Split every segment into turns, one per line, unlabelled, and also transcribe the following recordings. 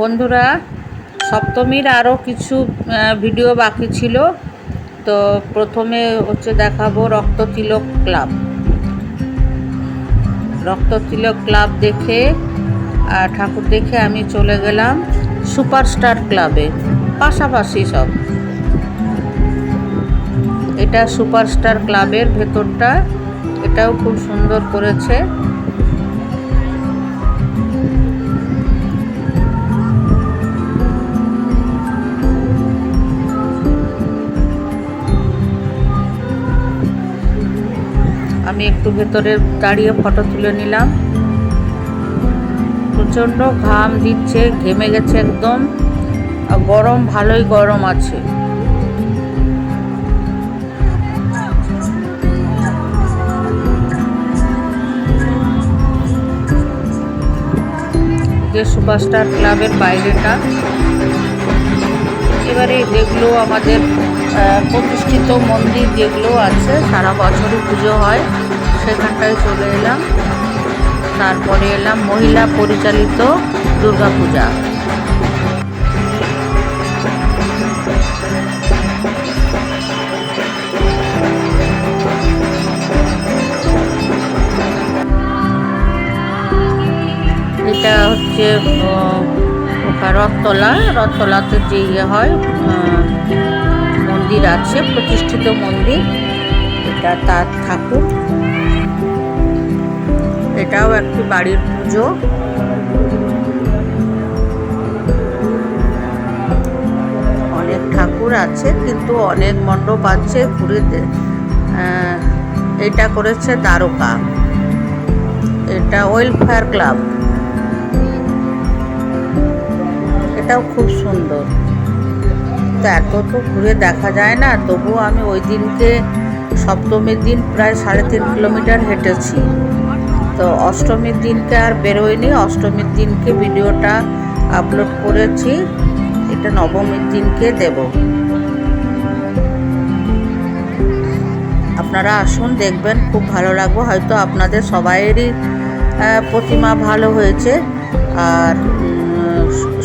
বন্ধুরা, সপ্তমীর আরও কিছু ভিডিও বাকি ছিল। তো প্রথমে হচ্ছে দেখাবো রক্ত তিলক ক্লাব। রক্ত তিলক ক্লাব দেখে, আর ঠাকুর দেখে আমি চলে গেলাম সুপারস্টার ক্লাবে। পাশাপাশি সব। এটা সুপারস্টার ক্লাবের ভেতরটা। এটাও খুব সুন্দর করেছে। আমি একটু ভেতরে দাঁড়িয়ে ফটো তুলে নিলাম। প্রচণ্ড ঘাম দিচ্ছে, ঘেমে গেছে একদম। আর গরম, ভালোই গরম আছে। যে সুপারস্টার ক্লাবের বাইরেটা। এবারে যেগুলো আমাদের প্রতিষ্ঠিত মন্দির যেগুলো আছে, সারা বছরই পুজো হয়, সেখানটায় চলে এলাম। তারপরে এলাম মহিলা পরিচালিত দুর্গাপূজা। এটা হচ্ছে রথতলা, রথতলাতে যে ইয়ে হয় মন্দির আছে, প্রতিষ্ঠিত মন্দির, এটা তার ঠাকুর। এটাও একটি বাড়ির পুজো। অনেক ঠাকুর আছে, কিন্তু অনেক মণ্ডপ আছে পুরীতে এটা করেছে দ্বারকা। এটা ওয়েলফেয়ার ক্লাব। এটাও খুব সুন্দর। তো এত তো ঘুরে দেখা যায় না, তবুও আমি ওই দিনকে সপ্তমীর দিন প্রায় সাড়ে তিন কিলোমিটার হেঁটেছি। তো অষ্টমীর দিনকে আর বেরোয়নি অষ্টমীর দিনকে ভিডিওটা আপলোড করেছি, এটা নবমীর দিনকে দেব। আপনারা আসুন, দেখবেন, খুব ভালো লাগবে। হয়তো আপনাদের সবাইয়েরই প্রতিমা ভালো হয়েছে। আর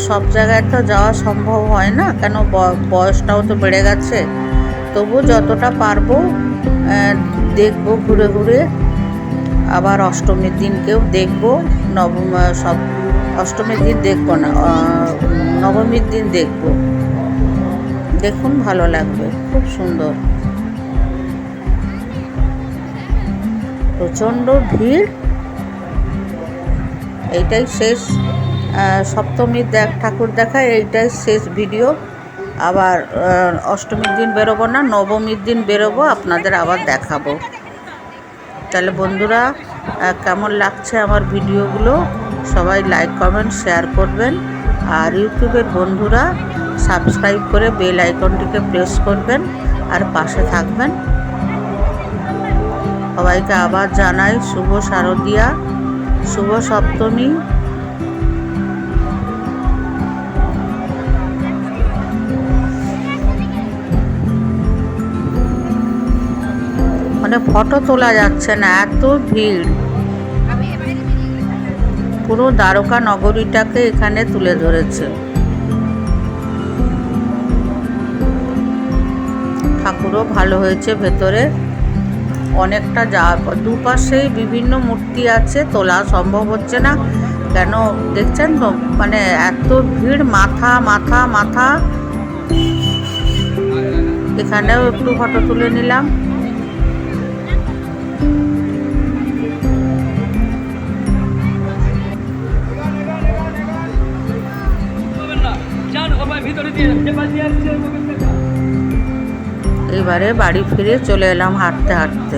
সব জায়গায় তো যাওয়া সম্ভব হয় না, কেন বয়সটাও তো বেড়ে গেছে। তবু যতটা পারব দেখব ঘুরে ঘুরে। আবার অষ্টমীর দিনকেও দেখব, নবম, সব, অষ্টমীর দিন দেখব না নবমীর দিন দেখব। দেখুন, ভালো লাগবে, খুব সুন্দর। প্রচণ্ড ভিড়। এইটাই শেষ। সপ্তমীর দেখ ঠাকুর দেখা এইটাই শেষ ভিডিও আবার অষ্টমীর দিন বেরোবো না, নবমীর দিন বেরোবো, আপনাদের আবার দেখাবো। তাহলে বন্ধুরা কেমন লাগছে আমার ভিডিওগুলো সবাই লাইক কমেন্ট শেয়ার করবেন। আর ইউটিউবের বন্ধুরা সাবস্ক্রাইব করে বেল আইকনটিকে প্রেস করবেন আর পাশে থাকবেন। সবাইকে আবার জানাই শুভ শারদিয়া, শুভ সপ্তমী। মানে ফটো তোলা যাচ্ছে না, এত ভিড়। পুরো দ্বারকা নগরীটাকে এখানে তুলে ধরেছে। ঠাকুরও ভালো হয়েছে ভেতরে। অনেকটা যাওয়ার পর, দুপাশেই বিভিন্ন মূর্তি আছে, তোলা সম্ভব হচ্ছে না। কেন দেখছেন তো? মানে এত ভিড়, মাথা মাথা মাথা। এখানেও একটু ফটো তুলে নিলাম। এবারে বাড়ি ফিরে চলে এলাম হাঁটতে হাঁটতে।